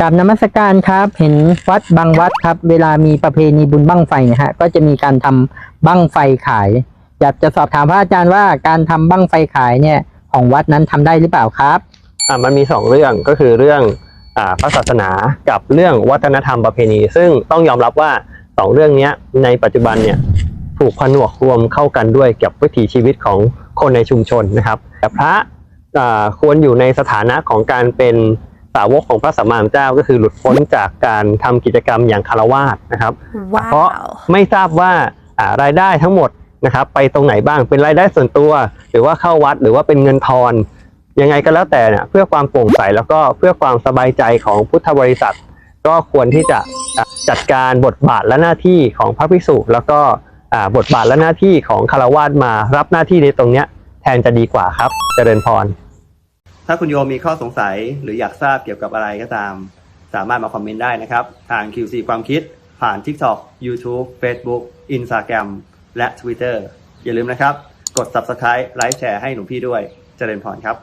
กับนมัสการครับ เห็นวัดบางวัดครับ เวลามีประเพณีบุญบั้งไฟนะฮะก็จะมีการทำบั้งไฟขาย อยากจะสอบถามพระอาจารย์ว่าการทำบั้งไฟขายเนี่ยของวัดนั้นทำได้หรือเปล่าครับอ่ามันมีสองเรื่องก็คือเรื่องอ่าพระศาสนากับเรื่องวัฒนธรรมประเพณี ซึ่งต้องยอมรับว่าสองเรื่องนี้ในปัจจุบันเนี่ยถูกผนวกรวมเข้ากันด้วยกับวิถีชีวิตของคนในชุมชนนะครับแต่พระอ่าควรอยู่ในสถานะของการเป็น สาวกของพระสัมมาสัมพุทธเจ้าก็คือหลุดพ้นจากการทำกิจกรรมอย่างคารวาสนะครับว้าเพราะวไม่ทราบว่าอ่ารายได้ทั้งหมดนะครับ ไปตรงไหนบ้างเป็นรายได้ส่วนตัว หรือว่าเข้าวัดหรือว่าเป็นเงินทอนยังไงก็แล้วแต่เนี่ยเพื่อความโปร่งใสแล้วก็เพื่อความสบายใจของพุทธบริษัท ก็ควรที่จะอะจัดการบทบาทและหน้าที่ของพระภิกษุ แล้วก็อ่าบทบาทและหน้าที่ของคารวาสมารับหน้าที่ในตรงเนี้ยแทนจะดีกว่าครับเจริญพร ถ้าคุณโยมมีข้อสงสัยหรืออยากทราบเกี่ยวกับอะไรก็ตาม สามารถมาคอมเมนต์ได้นะครับ ทาง QC ความคิด ผ่าน TikTok YouTube Facebook Instagram และ Twitter อย่าลืมนะครับ กด Subscribe ไลค์แชร์ให้หนุ่มพี่ด้วย เจริญพรครับ